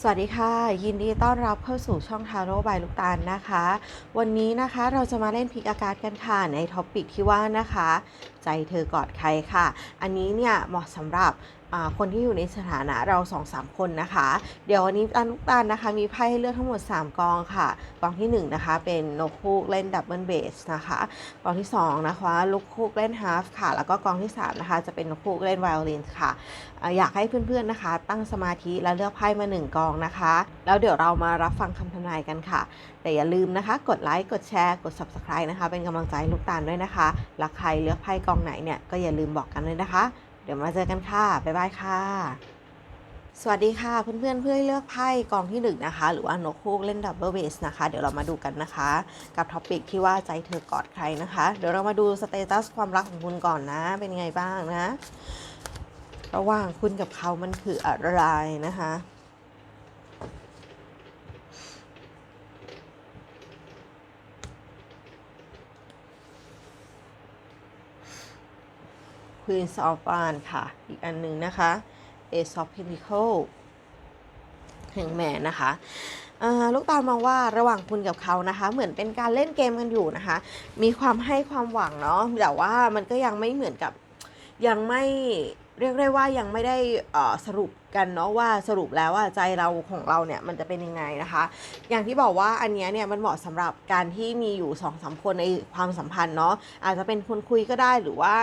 สวัสดีค่ะ ยินดีต้อนรับเข้าสู่ช่องทาโร่บายลูกตาลนะคะ วันนี้นะคะเราจะมาเล่นพิกอากาศกันค่ะ ในท็อปปิกที่ว่านะคะ ใจเธอกอดใครค่ะ อันนี้เนี่ยเหมาะสำหรับ คนที่อยู่ในสถานะเรา2อสามคนนะคะ เดี๋ยววันนี้ตาลลูกตาลนะคะ มีไพ่ให้เลือกทั้งหมด 3 กองค่ะกองที่ 1 นะคะ เป็นนกฮูกเล่นดับเบิลเบสนะคะกองที่ 2 นะคะลูกฮูกเล่นฮาฟค่ะ แล้วก็กองที่ 3 นะคะ จะเป็นนกฮูกเล่นไวโอลินค่ะอยากให้เพื่อนๆนะคะ ตั้งสมาธิและเลือกไพ่มาหนึ่งกองนะคะ แล้วเดี๋ยวเรามารับฟังคำทำนายกันค่ะ แต่อย่าลืมนะคะ กดไลค์กดแชร์กด subscribe นะคะ เป็นกำลังใจลูกตาลด้วยนะคะแล้วใครเลือกไพ่กองไหนเนี่ยก็อย่าลืมบอกกันเลยนะคะ เดี๋ยวมาเจอกันค่ะ บ๊ายบายค่ะ สวัสดีค่ะเพื่อนๆเพื่อเลือกไพ่กองที่หนึ่งนะคะ หรือว่านกฮูกเล่นดับเบิลเบสนะคะ เดี๋ยวเรามาดูกันนะคะ กับท็อปิกที่ว่าใจเธอกอดใครนะคะ เดี๋ยวเรามาดูสเตตัสความรักของคุณก่อนนะ เป็นไงบ้างนะ ระหว่างคุณกับเขามันคืออะไรนะคะ Queen of w a n ค่ะ อีกอันหนึ่งนะคะ Ace of Pentacles แห่งแมนนะคะลูกตาลมองว่าระหว่างคุณกับเขานะคะ เหมือนเป็นการเล่นเกมกันอยู่นะคะ มีความให้ความหวังเนาะแต่ว่ามันก็ยังไม่เหมือนกับยังไม่เรียกได้ว่ายังไม่ได้สรุป กันเนาะว่าสรุปแล้วว่าใจเราของเราเนี่ยมันจะเป็นยังไงนะคะ อย่างที่บอกว่าอันนี้เนี่ยมันเหมาะสำหรับการที่มีอยู่2อสคนในความสัมพันธ์เนาะอาจจะเป็นคนคุยก็ได้หรือว่า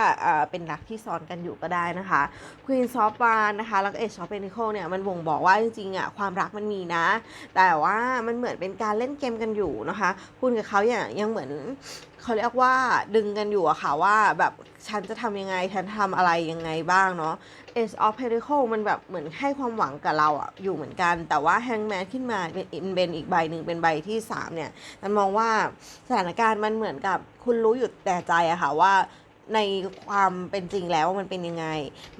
เป็นรักที่ซ้อนกันอยู่ก็ได้นะคะ Queen of w a n d นะคะแล้วก็ Ace of Pentacles เนี่ยมันบ่งบอกว่าจริงๆอะความรักมันมีนะ แต่ว่ามันเหมือนเป็นการเล่นเกมกันอยู่นะคะ คุณกับเขาอย่างยังเหมือนเขาเรียกว่าดึงกันอยู่อะค่ะว่าแบบฉันจะทำยังไงฉันทำอะไรยังไงบ้างเนาะ Ace of Pentacle มันแบบเหมือนให้ความหวังกับเราอะอยู่เหมือนกัน แต่ว่า Hangman ขึ้นมาเป็นเป็นอีกใบหนึ่งเป็นใบที่ 3 เนี่ยมันมองว่าสถานการณ์มันเหมือนกับคุณรู้อยู่แต่ใจอะค่ะว่าในความเป็นจริงแล้วว่ามันเป็นยังไง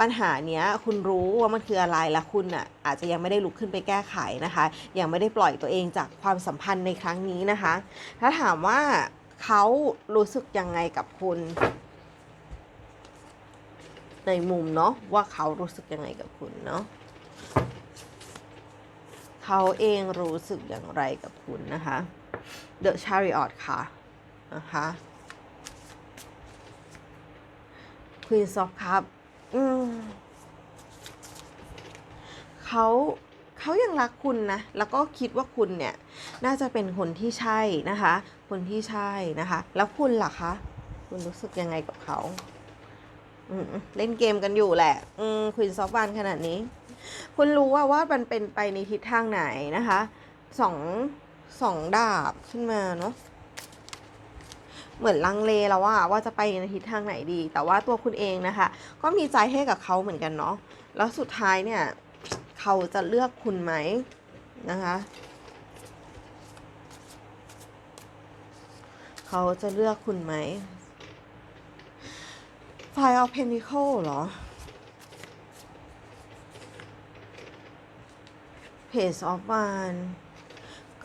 ปัญหาเนี้ยคุณรู้ว่ามันคืออะไรและคุณอะอาจจะยังไม่ได้ลุกขึ้นไปแก้ไขนะคะ ยังไม่ได้ปล่อยตัวเองจากความสัมพันธ์ในครั้งนี้นะคะ ถ้าถามว่าเขารู้สึกยังไงกับคุณ ในมุมเนาะว่าเขารู้สึกยังไงกับคุณเนาะเขาเองรู้สึกอย่างไรกับคุณนะคะ The Chariot ค่ะนะคะ Queen of Cup อืมเขาเขายังรักคุณนะ แล้วก็คิดว่าคุณเนี่ย น่าจะเป็นคนที่ใช่นะคะ คนที่ใช่นะคะ แล้วคุณล่ะคะ คุณรู้สึกยังไงกับเขา เล่นเกมกันอยู่แหละควีนซอฟต์วันขนาดนี้ คุณรู้ว่าว่ามันเป็นไปในทิศทางไหนนะคะสองสองดาบขึ้นมาเนาะเหมือนลังเลแล้วว่าว่าจะไปในทิศทางไหนดี แต่ว่าตัวคุณเองนะคะ ก็มีใจให้กับเขาเหมือนกันเนาะแล้วสุดท้ายเนี่ย เขาจะเลือกคุณไหมนะคะเขาจะเลือกคุณไหม Five of Pentacles เหรอ Page of Wands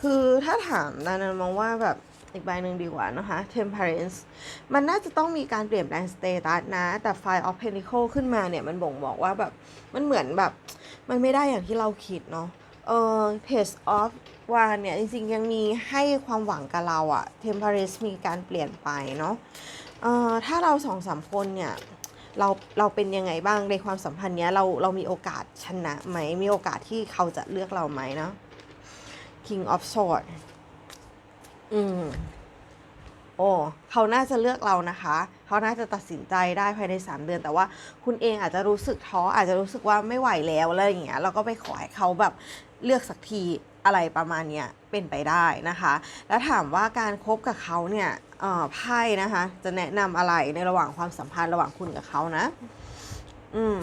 คือถ้าถามนานันมองว่าแบบอีกใบหนึ่งดีกว่านะคะ Temperance มันน่าจะต้องมีการเปลี่ยนแปลงสเตตัสนะ แต่ Five of Pentacle ขึ้นมาเนี่ย มันบ่งบอกว่าแบบ มันเหมือนแบบ มันไม่ได้อย่างที่เราคิดเนาะ เออ Page of Wands เนี่ย จริงๆ ยังมีให้ความหวังกับเราอะ Temperance มีการเปลี่ยนไปเนาะ เอ่อถ้าเราสองสามคนเนี่ยเราเราเป็นยังไงบ้างในความสัมพันธ์เนี้ยเราเรามีโอกาสชนะไหม มีโอกาสที่เขาจะเลือกเราไหมเนาะ King of Sword อืมโอ้เขาน่าจะเลือกเรานะคะ เขาน่าจะตัดสินใจได้ภายใน 3 เดือน แต่ว่าคุณเองอาจจะรู้สึกท้ออาจจะรู้สึกว่าไม่ไหวแล้วอะไรอย่างเงี้ยเราก็ไปขอให้เขาแบบเลือกสักทีอะไรประมาณเนี้ยเป็นไปได้นะคะ แล้วถามว่าการคบกับเขาเนี่ย ไพ่นะคะ จะแนะนำอะไรในระหว่างความสัมพันธ์ระหว่างคุณกับเขานะ อืม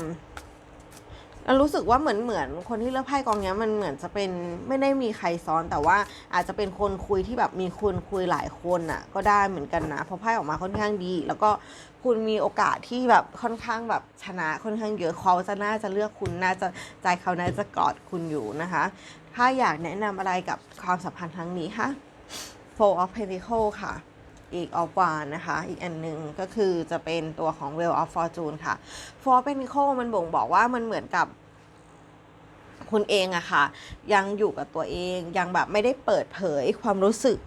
แล้วรู้สึกว่าเหมือนเหมือนคนที่เลือกไพ่กองนี้มันเหมือนจะเป็นไม่ได้มีใครซ้อนแต่ว่าอาจจะเป็นคนคุยที่แบบมีคนคุยหลายคนน่ะ ก็ได้เหมือนกันนะเพราะไพ่ออกมาค่อนข้างดี แล้วก็คุณมีโอกาสที่แบบค่อนข้างแบบชนะค่อนข้างเยอะเขาจะน่าจะเลือกคุณน่าจะใจเขาน่าจะกอดคุณอยู่นะคะ ถ้าอยากแนะนำอะไรกับความสัมพันธ์ครั้งนี้คะ Four of Pentacles ค่ะ อีกออฟวานนะคะ อีกอันหนึ่งก็คือจะเป็นตัวของ w e l l of Fortune ค่ะ For p e n t a c l e มันบ่งบอกว่ามันเหมือนกับคุณเองอะค่ะ ยังอยู่กับตัวเองยังแบบไม่ได้เปิดเผยความรู้สึก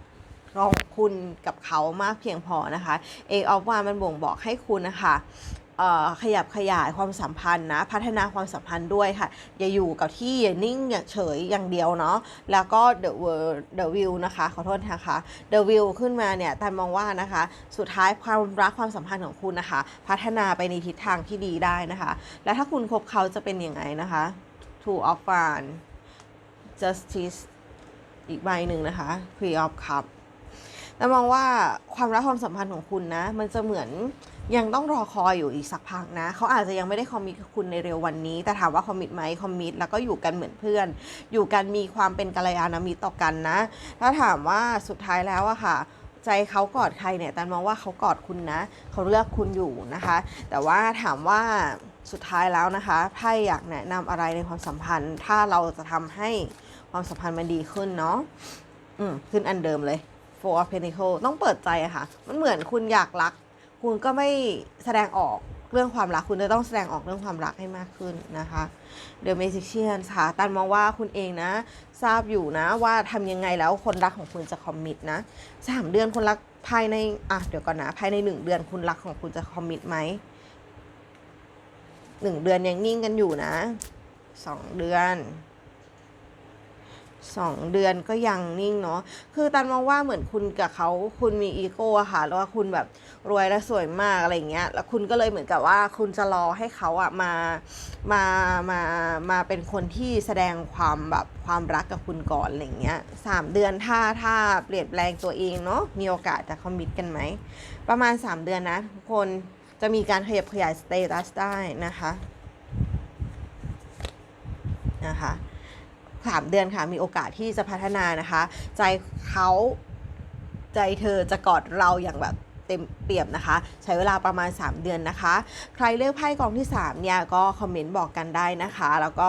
ของคุณกับเขามากเพียงพอนะคะ เอออฟวามันบ่งบอกให้คุณนะคะ ขยับขยายความสัมพันธ์นะพัฒนาความสัมพันธ์ด้วยค่ะ อย่าอยู่กับที่อย่านิ่งอย่าเฉยอย่างเดียวเนาะแล้วก็ the world the view นะคะขอโทษนะคะ the view ขึ้นมาเนี่ยแต่มองว่านะคะ สุดท้ายความรักความสัมพันธ์ของคุณนะคะ พัฒนาไปในทิศทางที่ดีได้นะคะ แล้วถ้าคุณคบเขาจะเป็นยังไงนะคะ two of wands justice อีกใบหนึ่งนะคะ three of cup แต่มองว่าความรักความสัมพันธ์ของคุณนะ มันจะเหมือน ยังต้องรอคอยอยู่อีกสักพักนะ เขาอาจจะยังไม่ได้คอมมิตคุณในเร็ววันนี้ แต่ถามว่าคอมมิตไหมคอมมิตแล้วก็อยู่กันเหมือนเพื่อน อยู่กันมีความเป็นกัลยาณมิตรต่อกันนะ ถ้าถามว่าสุดท้ายแล้วอะค่ะใจเขากอดใครเนี่ยแต่มองว่าเขากอดคุณนะ เขาเลือกคุณอยู่นะคะ แต่ว่าถามว่าสุดท้ายแล้วนะคะไพ่อยากแนะนำอะไรในความสัมพันธ์ ถ้าเราจะทำให้ความสัมพันธ์มันดีขึ้นเนาะอืมขึ้นอันเดิมเลย Four of Pentacles ต้องเปิดใจอะค่ะ มันเหมือนคุณอยากรัก คุณก็ไม่แสดงออกเรื่องความรักคุณจะต้องแสดงออกเรื่องความรักให้มากขึ้นนะคะ The Magician ค่ะตันมองว่าคุณเองนะ ทราบอยู่นะว่าทำยังไงแล้วคนรักของคุณจะคอมมิตนะสามเดือนคนรักภายในอะเดี๋ยวก่อนนะภายในหนึ่งเดือนคุณรักของคุณจะคอมมิตไหมหนึ่งเดือนยังนิ่งกันอยู่นะสองเดือน สองเดือนก็ยังนิ่งเนาะ คือตันมองว่าเหมือนคุณกับเขาคุณมีอีโก้อะค่ะ แล้วว่าคุณแบบรวยและสวยมากอะไรเงี้ย แล้วคุณก็เลยเหมือนกับว่าคุณจะรอให้เขาอะมา มา มา มาเป็นคนที่แสดงความแบบความรักกับคุณก่อนอะไรเงี้ยสามเดือนถ้าถ้าเปลี่ยนแปลงตัวเองเนาะ มีโอกาสจะคอมมิตกันไหม ประมาณ 3 เดือนนะทุกคน จะมีการขยับขยายสเตตัสได้นะคะ นะคะ สามเดือนค่ะมีโอกาสที่จะพัฒนานะคะ ใจเขาใจเธอจะกอดเราอย่างแบบเต็มเปี่ยมนะคะ ใช้เวลาประมาณ 3 เดือนนะคะ ใครเลือกไพ่กองที่ 3 เนี่ย ก็คอมเมนต์บอกกันได้นะคะ แล้วก็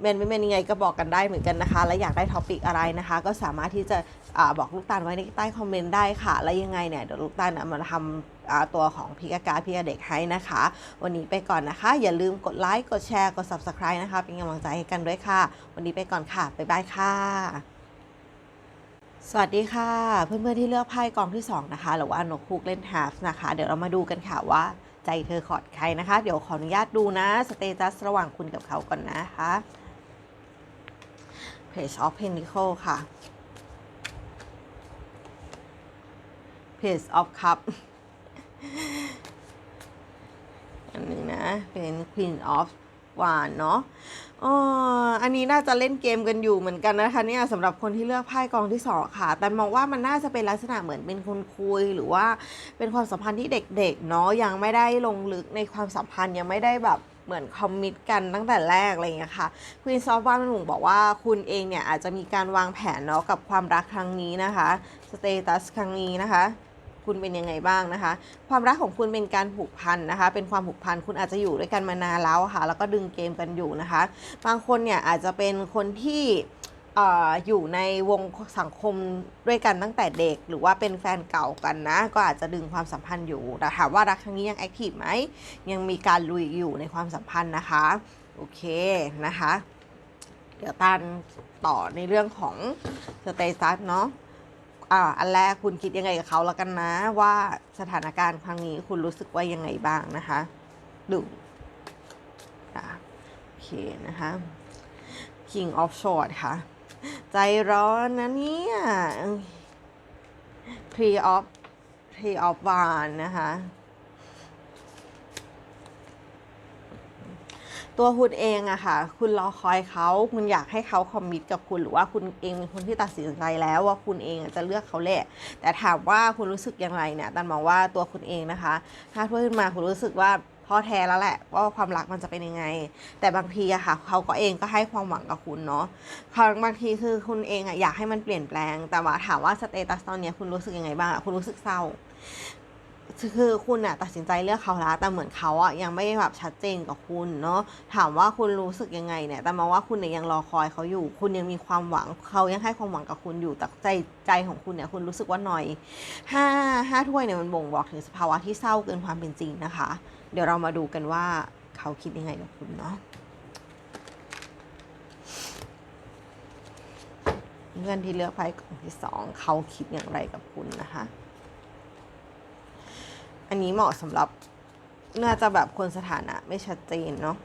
เป็นไม่เป็นยังไงก็บอกกันได้เหมือนกันนะคะ และอยากได้ท็อปิกอะไรนะคะ ก็สามารถที่จะอบอกลูกตาลไว้ในใต้คอมเมนต์ได้ค่ะ และยังไงเนี่ยเดี๋ยวลูกตาลนะมาทำ ตัวของพิกาการพิกาเด็กให้นะคะ วันนี้ไปก่อนนะคะ อย่าลืมกดไลค์กดแชร์กด subscribe นะคะ เป็นกำลังใจให้กันด้วยค่ะ วันนี้ไปก่อนค่ะ บ๊ายบายค่ะ สวัสดีค่ะ เพื่อนๆที่เลือกไพ่กองที่ 2 นะคะ หรือว่านกคูกเล่นฮาร์ฟนะคะ เดี๋ยวเรามาดูกันค่ะว่าใจเธอขอดใครนะคะ เดี๋ยวขออนุญาตดูนะสเตตัสระหว่างคุณกับเขาก่อนนะคะ Page of Pentacle ค่ะ Page of Cup อันหนึ่งนะ เป็น Queen of วานเนาะอ๋ออันนี้น่าจะเล่นเกมกันอยู่เหมือนกันนะคะเนี่ยสำหรับคนที่เลือกไพ่กองที่สองค่ะ แต่มองว่ามันน่าจะเป็นลักษณะเหมือนเป็นคนคุย หรือว่าเป็นความสัมพันธ์ที่เด็กๆเนาะยังไม่ได้ลงลึกในความสัมพันธ์ยังไม่ได้แบบเหมือนคอมมิตกันตั้งแต่แรกอะไรอย่างเงี้ยค่ะควีนซอฟว่ามันหนุ่บอกว่าคุณเองเนี่ยอาจจะมีการวางแผนเนาะกับความรักครั้งนี้นะคะสเตตัสครั้งนี้นะคะ คุณเป็นยังไงบ้างนะคะ ความรักของคุณเป็นการผูกพันนะคะ เป็นความผูกพันคุณอาจจะอยู่ด้วยกันมานานแล้วค่ะ แล้วก็ดึงเกมกันอยู่นะคะ บางคนเนี่ยอาจจะเป็นคนที่อออยู่ในวงสังคมด้วยกันตั้งแต่เด็ก หรือว่าเป็นแฟนเก่ากันนะ ก็อาจจะดึงความสัมพันธ์อยู่แต่ถามว่ารักครั้งนี้ยังแอคทีฟไหมยังมีการลุยอยู่ในความสัมพันธ์นะคะ โอเคนะคะ เดี๋ยวตันต่อในเรื่องของสเตตัสเนาะ อ่าอันแรกคุณคิดยังไงกับเขาแล้วกันนะ ว่าสถานการณ์ครั้งนี้คุณรู้สึกว่ายังไงบ้างนะคะดูอะโอเคนะคะ King of Swords ค่ะ ใจร้อนนะเนี่ย Three of Three of w a n d นะคะ ตัวคุณเองอะค่ะ คุณรอคอยเขาคุณอยากให้เขาคอมมิตกับคุณหรือว่าคุณเองเป็นคนที่ตัดสินใจแล้วว่าคุณเองจะเลือกเขาแหละแต่ถามว่าคุณรู้สึกอย่างไรเนี่ยตันมองว่าตัวคุณเองนะคะ ถ้าพูดขึ้นมาคุณรู้สึกว่าท้อแท้แล้วแหละว่าความรักมันจะเป็นยังไง แต่บางทีอะค่ะ เขาก็เองก็ให้ความหวังกับคุณเนาะบางทีคือคุณเองอะอยากให้มันเปลี่ยนแปลง แต่ว่าถามว่าสเตตัสตอนนี้คุณรู้สึกยังไงบ้างคุณรู้สึกเศร้า คือคุณอะตัดสินใจเลือกเขาแล้วแต่เหมือนเขาอะยังไม่แบบชัดเจนกับคุณเนาะถามว่าคุณรู้สึกยังไงเนี่ย แต่มองว่าคุณเนี่ยยังรอคอยเขาอยู่ คุณยังมีความหวังเขายังให้ความหวังกับคุณอยู่แต่ใจใจของคุณเนี่ยคุณรู้สึกว่าหน่อยห้าห้าถ้วยเนี่ยมันบ่งบอกถึงสภาวะที่เศร้าเกินความเป็นจริงนะคะ เดี๋ยวเรามาดูกันว่าเขาคิดยังไงกับคุณเนาะเพื่อนที่เลือกไพ่กล่องที่สองเขาคิดอย่างไรกับคุณนะคะ อันนี้เหมาะสำหรับน่าจะแบบคนสถานะ ไม่ชัดเจนเนาะ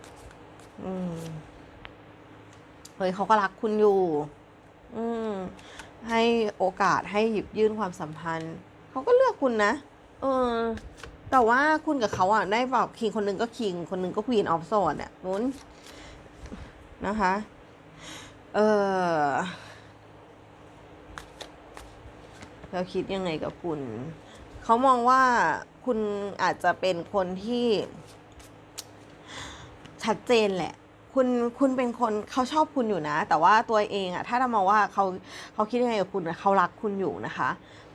อืมเฮ้ยเขาก็รักคุณอยู่ อืม ให้โอกาสให้หยิบยื่นความสัมพันธ์ เขาก็เลือกคุณนะ เออ แต่ว่าคุณกับเขาอะ ได้แบบคิงคนหนึ่งก็คิง คนหนึ่งก็ควีนออฟโซนอะนุ้นนะคะ เออเราคิดยังไงกับคุณ เขามองว่า คุณอาจจะเป็นคนที่ ชัดเจนแหละ คุณคุณเป็นคนเขาชอบคุณอยู่นะ แต่ว่าตัวเองอะถ้าเรามองว่าเขาเขาคิดยังไงกับคุณเขารักคุณอยู่นะคะ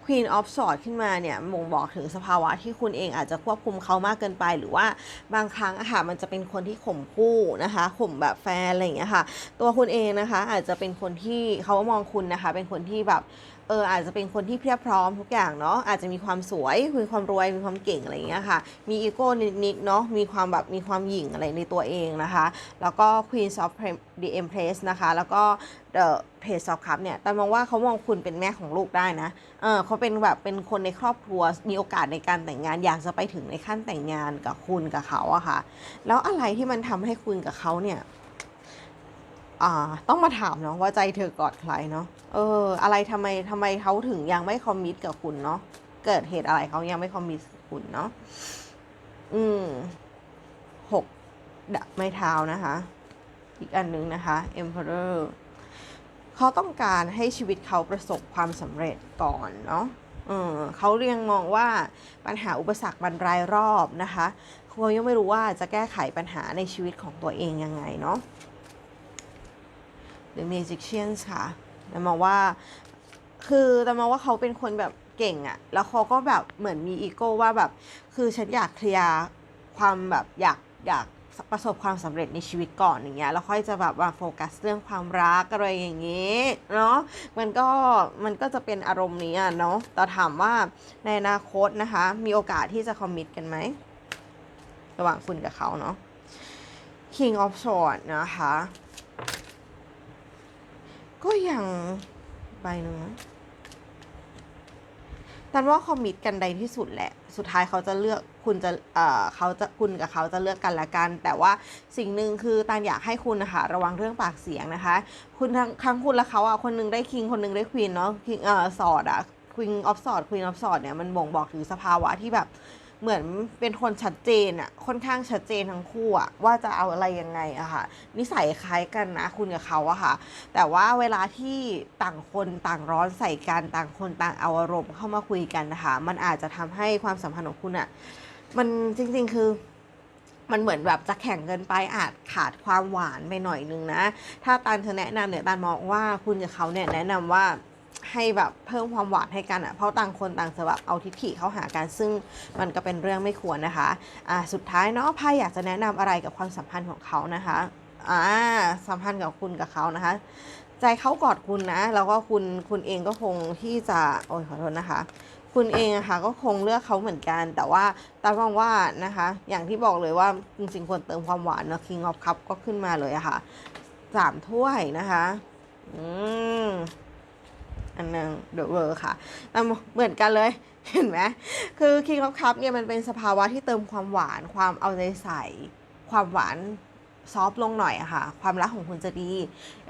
Queen of Swords ขึ้นมาเนี่ยบ่งบอกถึงสภาวะที่คุณเองอาจจะควบคุมเขามากเกินไป หรือว่าบางครั้งอะค่ะมันจะเป็นคนที่ข่มคู่นะคะข่มแบบแฟนอะไรอย่างเงี้ยค่ะ ตัวคุณเองนะคะ อาจจะเป็นคนที่เขามองคุณนะคะ เป็นคนที่แบบ เอออาจจะเป็นคนที่เพียบพร้อมทุกอย่างเนาะอาจจะมีความสวยมีความรวยมีความเก่งอะไรอย่างเงี้ยค่ะ มีอีโก้นิดๆเนาะมีความแบบมีความหยิ่งอะไรในตัวเองนะคะ แล้วก็ Queen of the Empress นะคะ แล้วก็ The Page of Cup เนี่ยแต่มองว่าเขามองคุณเป็นแม่ของลูกได้นะเออเขาเป็นแบบเป็นคนในครอบครัวมีโอกาสในการแต่งงานอยากจะไปถึงในขั้นแต่งงานกับคุณกับเขาอะค่ะ แล้วอะไรที่มันทำให้คุณกับเขาเนี่ย ต้องมาถามเนาะว่าใจเธอกอดใครเนาะเออ อะไรทำไมทำไมเขาถึงยังไม่คอมมิตกับคุณเนาะเกิดเหตุอะไรเขายังไม่คอมมิตคุณเนาะอืมหกดะไม้เท้านะคะ อีกอันหนึ่งนะคะ Emperor เขาต้องการให้ชีวิตเขาประสบความสำเร็จก่อนเนาะเออเขาเรียงมองว่าปัญหาอุปสรรคมันรายรอบนะคะเขายังไม่รู้ว่าจะแก้ไขปัญหาในชีวิตของตัวเองยังไงเนาะ The Magicians ค่ะแต่มองว่าคือแต่มองว่าเขาเป็นคนแบบเก่งอะแล้วเขาก็แบบเหมือนมีอีโก้ว่าแบบ คือฉันอยากเคลียร์ความแบบอยากอยากประสบความสำเร็จในชีวิตก่อนอย่างเงี้ยแล้วค่อยจะแบบว่าโฟกัสเรื่องความรักอะไรอย่างเงี้ยเนาะมันก็มันก็จะเป็นอารมณ์นี้อะเนาะแต่ถามว่าในอนาคตนะคะ มีโอกาสที่จะคอมมิตกันไหมระหว่างคุณกับเขาเนาะ King of Swords นะคะ ก็ยังใบหนึ่งนะแต่ว่าคอมมิตกันใดที่สุดแหละ สุดท้ายเขาจะเลือกคุณจะเอ่อเขาจะคุณกับเขาจะเลือกกันละกัน แต่ว่าสิ่งหนึ่งคือตานอยากให้คุณนะคะระวังเรื่องปากเสียงนะคะ คุณทั้งทั้งคุณและเขาอะคนหนึงได้คิงคนหนึงได้ควีนเนาะคิงเอ่อสอดอะควีนออฟสอดควีนออฟสอดเนี่ยมันบ่งบอกถึงสภาวะที่แบบ เหมือนเป็นคนชัดเจนอะค่อนข้างชัดเจนทั้งคู่อะว่าจะเอาอะไรยังไงอะค่ะ นิสัยคล้ายกันนะคุณกับเขาอะค่ะ แต่ว่าเวลาที่ต่างคนต่างร้อนใส่กันต่างคนต่างเอาอารมณ์เข้ามาคุยกันนะคะมันอาจจะทำให้ความสัมพันธ์ของคุณอะมันจริง ๆ คือมันเหมือนแบบจะแข่งเกินไปอาจขาดความหวานไปหน่อยนึงนะ ถ้าตานจะแนะนำเนี่ยตานมองว่าคุณกับเขาเนี่ยแนะนำว่า ให้แบบเพิ่มความหวานให้กันอะ่ะเพราะต่างคนต่างจะแบบเอาทิฐิเข้าหากันซึ่งมันก็เป็นเรื่องไม่ควรนะคะอ่าสุดท้ายเนาะไพ่อยากจะแนะนำอะไรกับความสัมพันธ์ของเขานะคะอ่าสัมพันธ์กับคุณกับเขานะคะ ใจเขากอดคุณนะ แล้วก็คุณคุณเองก็คงที่จะโอ้ยขอโทษนะคะคุณเองอะค่ะก็คงเลือกเขาเหมือนกัน แต่ว่าตามองว่านะคะ อย่างที่บอกเลยว่าจริงๆควรเติมความหวานเนาะ King of Cup ก็ขึ้นมาเลยอะค่ะสามถ้วยนะคะ อืม อันหนึงเดอะเวอร์ค่ะแต่เหมือนกันเลยเห็นไหมคือ King of Cup เนี่ยมันเป็นสภาวะที่เติมความหวานความเอาใจใส่ ความหวานซอฟลงหน่อยอะค่ะ ความรักของคุณจะดี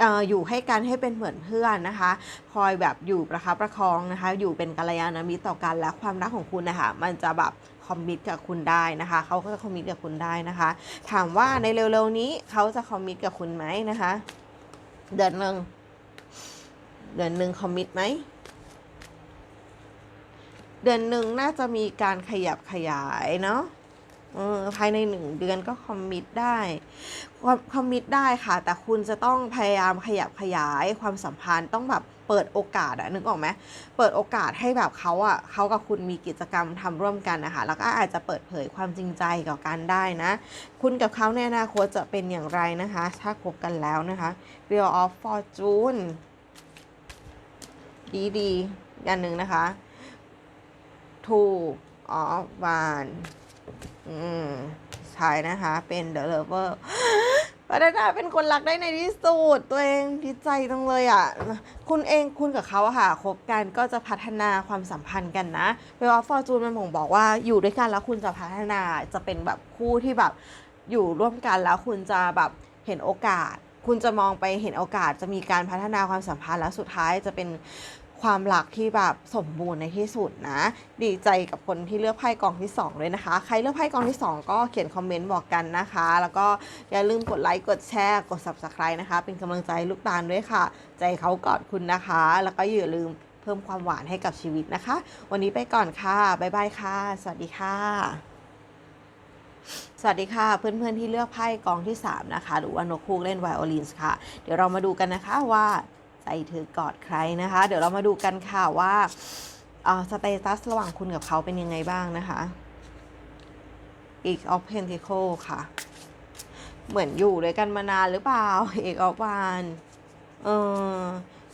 อออยู่ให้กันให้เป็นเหมือนเพื่อนนะคะ คอยแบบอยู่ประคับประคองนะคะ อยู่เป็นกัลยาณมิตรต่อกันและความรักของคุณนะคะมันจะแบบคอมมิตกับคุณได้นะคะเขาก็จะคอมมิตกับคุณได้นะคะ ถามว่าในเร็วๆนี้เขาจะคอมมิตกับคุณไหมนะคะ เดือนหนึ่ง เดือนหนึ่งคอมมิตไหม เดือนหนึ่งน่าจะมีการขยับขยายเนาะออภายในหนึ่งเดือนก็คอมมิตได้คอมมิตได้ค่ะ แต่คุณจะต้องพยายามขยับขยายความสัมพันธ์ต้องแบบเปิดโอกาสอะนึกออกไหมเปิดโอกาสให้แบบเขาอะเขากับคุณมีกิจกรรมทำร่วมกันนะคะแล้วก็อาจจะเปิดเผยความจริงใจต่อกันได้นะ คุณกับเขาในอนาคตจะเป็นอย่างไรนะคะ ถ้าคบกันแล้วนะคะ Wheel of Fortune ดีดีๆอย่างหนึ่งนะคะทูออฟวานอืมใช่นะคะ เป็น The Lover บานาน่าเป็นคนรักได้ในที่สุด ตัวเองดีใจจังเลยอะ คุณเองคุณกับเขาอะค่ะคบกันก็จะพัฒนาความสัมพันธ์กันนะเวลาฟอร์จูนมันบ่งบอกว่าอยู่ด้วยกันแล้วคุณจะพัฒนาจะเป็นแบบคู่ที่แบบอยู่ร่วมกันแล้วคุณจะแบบเห็นโอกาส คุณจะมองไปเห็นโอกาสจะมีการพัฒนาความสัมพันธ์แล้วสุดท้ายจะเป็น ความรักที่แบบสมบูรณ์ในที่สุดนะ ดีใจกับคนที่เลือกไพ่กองที่2เลยนะคะ ใครเลือกไพ่กองที่ 2 ก็เขียนคอมเมนต์บอกกันนะคะ แล้วก็อย่าลืมกดไลค์กดแชร์กด subscribe นะคะ เป็นกำลังใจลูกตาลด้วยค่ะ ใจเขากอดคุณนะคะ แล้วก็อย่าลืมเพิ่มความหวานให้กับชีวิตนะคะ วันนี้ไปก่อนค่ะบ๊ายบายค่ะ สวัสดีค่ะสวัสดีค่ะ เพื่อนๆที่เลือกไพ่กองที่ 3 นะคะ หรือว่านกคูกเล่นไวโอลินส์ค่ะ เดี๋ยวเรามาดูกันนะคะว่า ใจเธอกอดใครนะคะ เดี๋ยวเรามาดูกันค่ะว่าสเตตัสระหว่างคุณกับเขาเป็นยังไงบ้างนะคะอีกออฟเพนทิโคค่ะ เหมือนอยู่ด้วยกันมานานหรือเปล่าเอกออฟวานเออ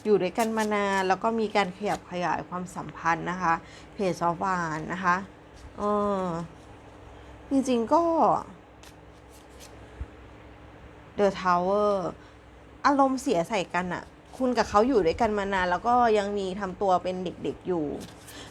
อยู่ด้วยกันมานานแล้วก็มีการขยับขยายความสัมพันธ์นะคะเพจออฟวานนะคะเออจริงๆก็ The Tower อารมณ์เสียใส่กันอะ คุณกับเขาอยู่ด้วยกันมานาน แล้วก็ยังมีทำตัวเป็นเด็กๆอยู่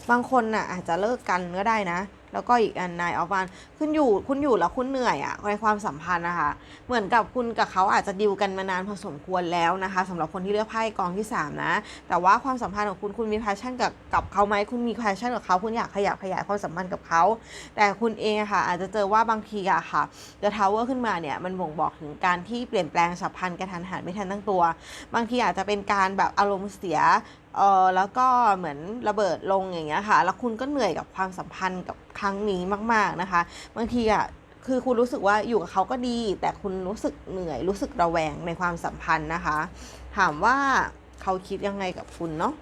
บางคนน่ะอาจจะเลิกกันก็ได้นะ แล้วก็อีกอันนายออฟวานคุณอยู่คุณอยู่แล้วคุณเหนื่อยอะในความสัมพันธ์นะคะ เหมือนกับคุณกับเขาอาจจะดิวกันมานานพอสมควรแล้วนะคะสำหรับคนที่เลือกไพ่กองที่ 3 นะ แต่ว่าความสัมพันธ์ของคุณคุณมีแพชชั่นกับกับเขาไหมคุณมีแพชชั่นกับเขาคุณอยากขยับขยายความสัมพันธ์กับเขา แต่คุณเองค่ะ อาจจะเจอว่าบางทีอะค่ะเดอะทาวเวอร์ขึ้นมาเนี่ยมันบ่งบอกถึงการที่เปลี่ยนแปลงฉับพลันกระทันหันไม่ทันตั้งตัว บางทีอาจจะเป็นการแบบอารมณ์เสีย เออแล้วก็เหมือนระเบิดลงอย่างเงี้ยค่ะ แล้วคุณก็เหนื่อยกับความสัมพันธ์กับครั้งนี้มาก ๆนะคะ บางทีอะคือคุณรู้สึกว่าอยู่กับเขาก็ดี แต่คุณรู้สึกเหนื่อยรู้สึกระแวงในความสัมพันธ์นะคะ ถามว่าเขาคิดยังไงกับคุณเนาะ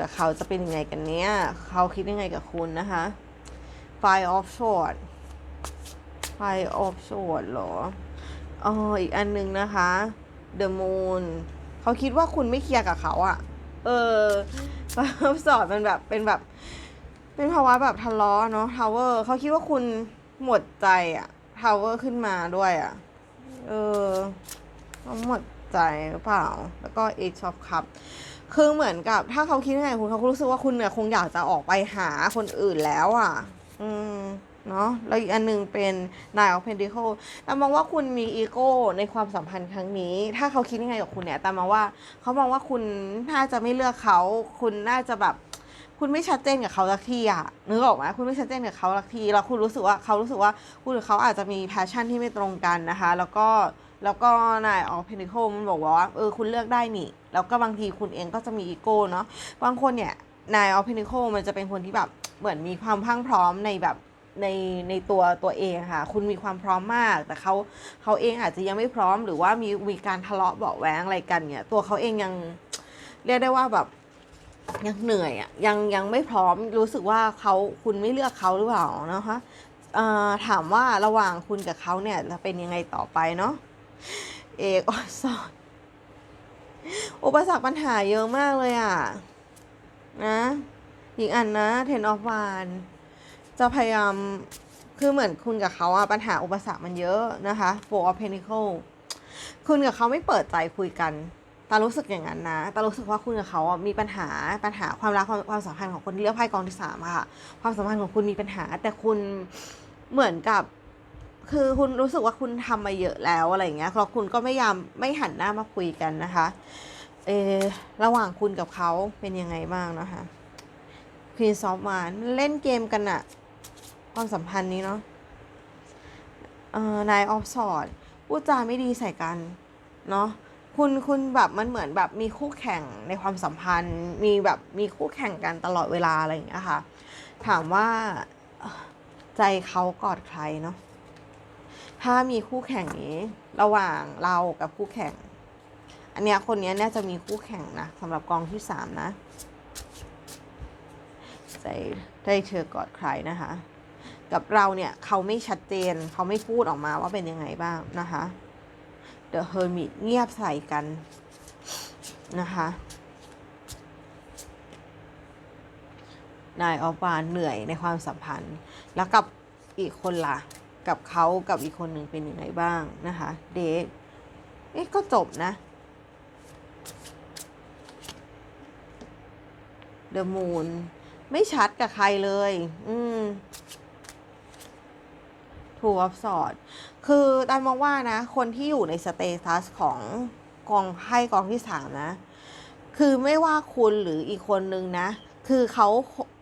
กับเขาจะเป็นยังไงกันเนี้ยเขาคิดยังไงกับคุณนะคะ Five of Swords Five of Swords เหรออ๋ออีกอันนึงนะคะ The Moon เขาคิดว่าคุณไม่เคลียร์กับเขาอะเออ Five of Swords มันแบบเป็นแบบ เป็นภาวะแบบทะเลาะเนาะ Tower เขาคิดว่าคุณหมดใจอะ Tower ขึ้นมาด้วยอะเออเขาหมดใจหรือเปล่า แล้วก็ Age of Cup คือเหมือนกับ ถ้าเขาคิดยังไงคุณเขารู้สึกว่าคุณเนี่ยคงอยากจะออกไปหาคนอื่นแล้วอะ อืม เนาะแล้วอีกอันหนึ่งเป็น Nine of Pentacles แต่มองว่าคุณมีอีโก้ในความสัมพันธ์ครั้งนี้ ถ้าเขาคิดยังไงกับคุณเนี่ยแต่มองว่าเขามองว่าคุณน่าจะไม่เลือกเขา คุณน่าจะแบบ คุณไม่ชัดเจนกับเขาสักทีอะนึกออกไหมคุณไม่ชัดเจนกับเขาสักทีแล้วคุณรู้สึกว่าเขารู้สึกว่าคุณกับเขาอาจจะมีแพชชั่นที่ไม่ตรงกันนะคะ แล้วก็แล้วก็นายออฟเพนิโคมันบอกว่าเออคุณเลือกได้นี่ แล้วก็บางทีคุณเองก็จะมีอีโก้เนาะบางคนเนี่ยนายออฟเพนิโคมันจะเป็นคนที่แบบเหมือนมีความพังพร้อมในแบบ ในในตัวตัวเองค่ะ คุณมีความพร้อมมาก แต่เขาเขาเองอาจจะยังไม่พร้อม หรือว่ามีมีการทะเลาะเบาะแว้งอะไรกันเนี่ย ตัวเขาเองยังเรียกได้ว่าแบบยังเหนื่อยอะยังยังไม่พร้อมรู้สึกว่าเขาคุณไม่เลือกเขาหรือเปล่านะคะถามว่าระหว่างคุณกับเขาเนี่ยจะเป็นยังไงต่อไปเนาะเอกอสอนอุปสรรคปัญหาเยอะมากเลยอะ นะอีกอันนะเทนออฟวาน จะพยายาม คือเหมือนคุณกับเขาอะปัญหาอุปสรรคมันเยอะนะคะโฟร์ออฟเพนิเคิลคุณกับเขาไม่เปิดใจคุยกันตารู้สึกอย่างนั้นนะตารู้สึกว่าคุณกับเขาอะมีปัญหาปัญหาความรักความความสัมพันธ์ของคนที่เลือกไพ่กองที่สามอะค่ะ ความสัมพันธ์ของคุณมีปัญหา แต่คุณเหมือนกับ คือคุณรู้สึกว่าคุณทำมาเยอะแล้วอะไรอย่างเงี้ยแล้วคุณก็ไม่ยามไม่หันหน้ามาคุยกันนะคะเออระหว่างคุณกับเขาเป็นยังไงบ้างนะคะควีนซอฟมานเล่นเกมกันอะ ความสัมพันธ์นี้เนาะนายออฟสอดพูดจาไม่ดีใส่กัน เนาะคุณคุณแบบมันเหมือนแบบมีคู่แข่งในความสัมพันธ์ มีแบบมีคู่แข่งกันตลอดเวลาอะไรอย่างเงี้ยค่ะ ถามว่าใจเขากอดใครเนาะถ้ามีคู่แข่งนี้ระหว่างเรากับคู่แข่ง อันเนี้ยคนเนี้ยน่าจะมีคู่แข่งนะสำหรับกองที่สามนะใจได้เธอกอดใครนะคะ กับเราเนี่ยเขาไม่ชัดเจนเขาไม่พูดออกมาว่าเป็นยังไงบ้างนะคะ The Hermit เงียบใส่กันนะคะนายออฟวานเหนื่อยในความสัมพันธ์ แล้วกับอีกคนล่ะ กับเขากับอีกคนหนึ่งเป็นยังไงบ้างนะคะ เดทเอ๊ะก็จบนะ เดอะมูนไม่ชัดกับใครเลย อืม ทูออฟสอดคือตันมองว่านะ คนที่อยู่ในสเตตัสของกองไพ่กองที่สามนะ คือไม่ว่าคุณหรืออีกคนนึงนะ คือเขา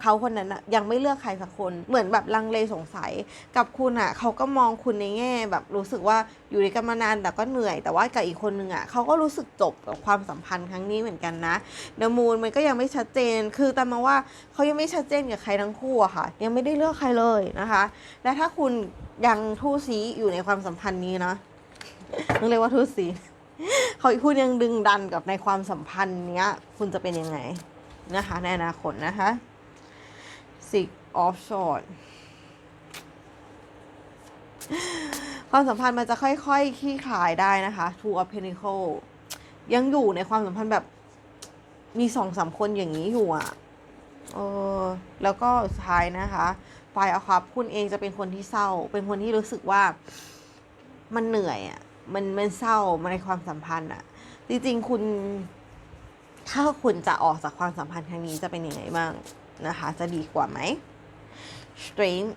เขาคนนั้นอะยังไม่เลือกใครสักคน เหมือนแบบลังเลสงสัย กับคุณอะเขาก็มองคุณในแง่ แบบรู้สึกว่าอยู่ด้วยกันมานานแต่ก็เหนื่อย แต่ว่ากับอีกคนนึงอะเขาก็รู้สึกจบกับความสัมพันธ์ครั้งนี้เหมือนกันนะเดมูนมันก็ยังไม่ชัดเจน คือแต่มาว่าเขายังไม่ชัดเจนกับใครทั้งคู่อะค่ะ ยังไม่ได้เลือกใครเลยนะคะ และถ้าคุณยังทู่ซีอยู่ในความสัมพันธ์นี้นะต้องเรียกว่าทู่ซีเขาคุณยังดึงดันกับในความสัมพันธ์เนี้ย คุณจะเป็นยังไงนะคะในอนาคตนะคะ six of short ความสัมพันธ์มันจะค่อยๆคลี่คลายได้นะคะ two of pentacle ยังอยู่ในความสัมพันธ์แบบมีสองสามคนอย่างนี้อยู่อะเออแล้วก็สุดท้ายนะคะฝ่ายอาครับ คุณเองจะเป็นคนที่เศร้า เป็นคนที่รู้สึกว่ามันเหนื่อยอะ มันมันเศร้ามาในความสัมพันธ์อะ จริงๆคุณ ถ้าคุณจะออกจากความสัมพันธ์ครั้งนี้จะเป็นยังไงบ้าง นะคะ จะดีกว่าไหม strength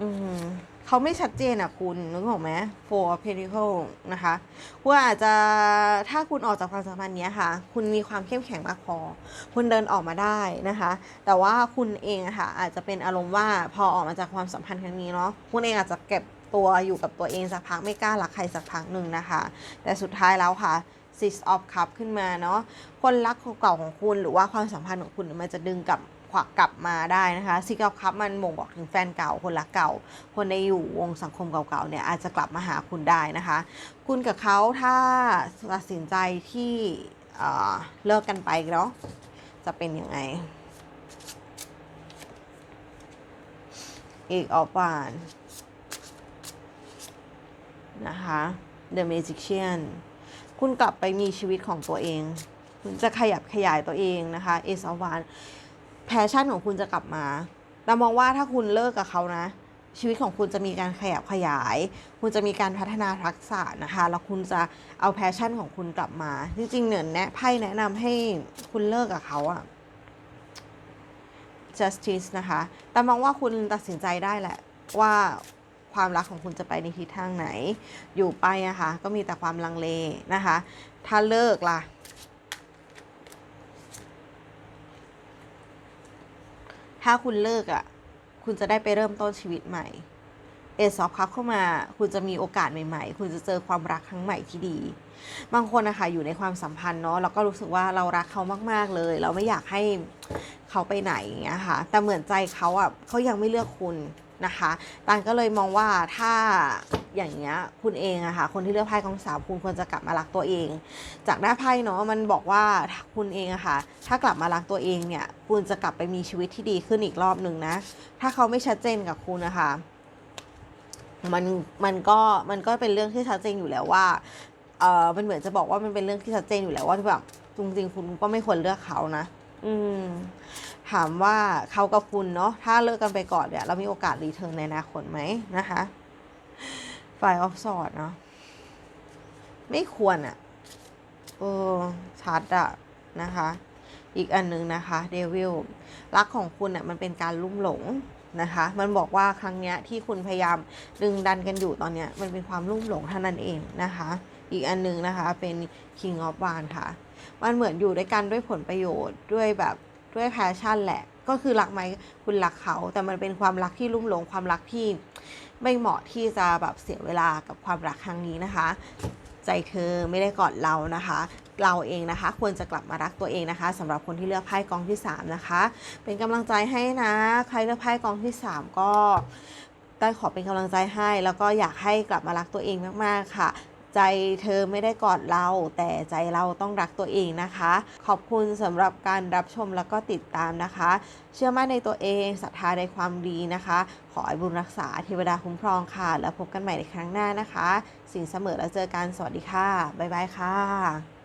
อืมเขาไม่ชัดเจนอะคุณนึกออกไหม for pentacle นะคะว่าอาจจะถ้าคุณออกจากความสัมพันธ์นี้ค่ะ คุณมีความเข้มแข็งมากพอ คุณเดินออกมาได้นะคะ แต่ว่าคุณเองอะค่ะ อาจจะเป็นอารมณ์ว่าพอออกมาจากความสัมพันธ์ครั้งนี้เนาะคุณเองอาจจะเก็บตัวอยู่กับตัวเองสักพักไม่กล้ารักใครสักพักหนึ่งนะคะ แต่สุดท้ายแล้วค่ะ six of cup ขึ้นมาเนาะคนรักเก่าของคุณหรือว่าความสัมพันธ์ของคุณมันจะดึงกลับขวักกลับมาได้นะคะ six of cup มันบ่งบอกถึงแฟนเก่าคนรักเก่า คนในอยู่วงสังคมเก่าๆเนี่ยอาจจะกลับมาหาคุณได้นะคะ คุณกับเขาถ้าตัดสินใจที่เเลิกกันไปเนาะจะเป็นยังไง อีกออปานนะคะ The Magician คุณกลับไปมีชีวิตของตัวเอง คุณจะขยับขยายตัวเองนะคะเอสวานแพชชั่นของคุณจะกลับมาแต่มองว่าถ้าคุณเลิกกับเขานะ ชีวิตของคุณจะมีการขยับขยาย คุณจะมีการพัฒนาทักษะนะคะ แล้วคุณจะเอาแพชชั่นของคุณกลับมา จริงๆ เหนือนแนะไพ่แนะนำให้คุณเลิกกับเขาอะ justice นะคะ แต่มองว่าคุณตัดสินใจได้แหละว่า ความรักของคุณจะไปในทิศทางไหน อยู่ไปอะคะ่ะก็มีแต่ความลังเลนะคะ ถ้าเลิกล่ะ ถ้าคุณเลิกอะคุณจะได้ไปเริ่มต้นชีวิตใหม่เอซอฟคัพเข้ามาคุณจะมีโอกาสใหม่ ๆ คุณจะเจอความรักครั้งใหม่ที่ดี บางคนนะคะอยู่ในความสัมพันธ์เนาะแล้วก็รู้สึกว่าเรารักเขามากๆเลย เราไม่อยากให้เขาไปไหนอย่างเงี้ยค่ะแต่เหมือนใจเขาอะเขายังไม่เลือกคุณ นะคะตันก็เลยมองว่าถ้าอย่างเงี้ยคุณเองอะค่ะคนที่เลือกไพ่กองสามคุณควรจะกลับมารักตัวเอง จากหน้าไพ่เนาะมันบอกว่าถ้าคุณเองอะค่ะ ถ้ากลับมารักตัวเองเนี่ย คุณจะกลับไปมีชีวิตที่ดีขึ้นอีกรอบหนึ่งนะ ถ้าเขาไม่ชัดเจนกับคุณนะคะมันมันก็มันก็เป็นเรื่องที่ชัดเจนอยู่แล้วว่าเออมันเหมือนจะบอกว่ามันเป็นเรื่องที่ชัดเจนอยู่แล้วว่าแบบจริงๆคุณก็ไม่ควรเลือกเขานะ อืมถามว่าเขากับคุณเนาะถ้าเลิกกันไปก่อนเนี่ยเรามีโอกาสรีเทิร์นในอนาคตไหมนะคะฝ่ายออฟสอดเนาะไม่ควรอะเออชัดอะนะคะ อีกอันหนึ่งนะคะเดวิลรักของคุณอะมันเป็นการลุ่มหลงนะคะ มันบอกว่าครั้งเนี้ยที่คุณพยายามดึงดันกันอยู่ตอนเนี้ยมันเป็นความลุ่มหลงเท่านั้นเองนะคะ อีกอันหนึงนะคะ เป็น King of w a n ค่ะ มันเหมือนอยู่ด้วยกันด้วยผลประโยชน์ด้วยแบบด้วยแพชชั่นแหละ ก็คือรักไหมคุณรักเขา แต่มันเป็นความรักที่ลุ่มหลงความรักที่ไม่เหมาะที่จะแบบเสียเวลากับความรักครั้งนี้นะคะ ใจเธอไม่ได้กอดเรานะคะ เราเองนะคะ ควรจะกลับมารักตัวเองนะคะสำหรับคนที่เลือกไพ่กองที่ 3 นะคะ เป็นกำลังใจให้นะ ใครเลือกไพ่กองที่ 3 ก็ได้ขอเป็นกำลังใจให้ แล้วก็อยากให้กลับมารักตัวเองมากๆค่ะ ใจเธอไม่ได้กอดเรา แต่ใจเราต้องรักตัวเองนะคะ ขอบคุณสำหรับการรับชมแล้วก็ติดตามนะคะ เชื่อมั่นในตัวเองศรัทธาในความดีนะคะ ขอให้บุญรักษาเทวดาคุ้มครองค่ะ แล้วพบกันใหม่ในครั้งหน้านะคะ สิ่งเสมอแล้วเจอกันสวัสดีค่ะ บ๊ายบายค่ะ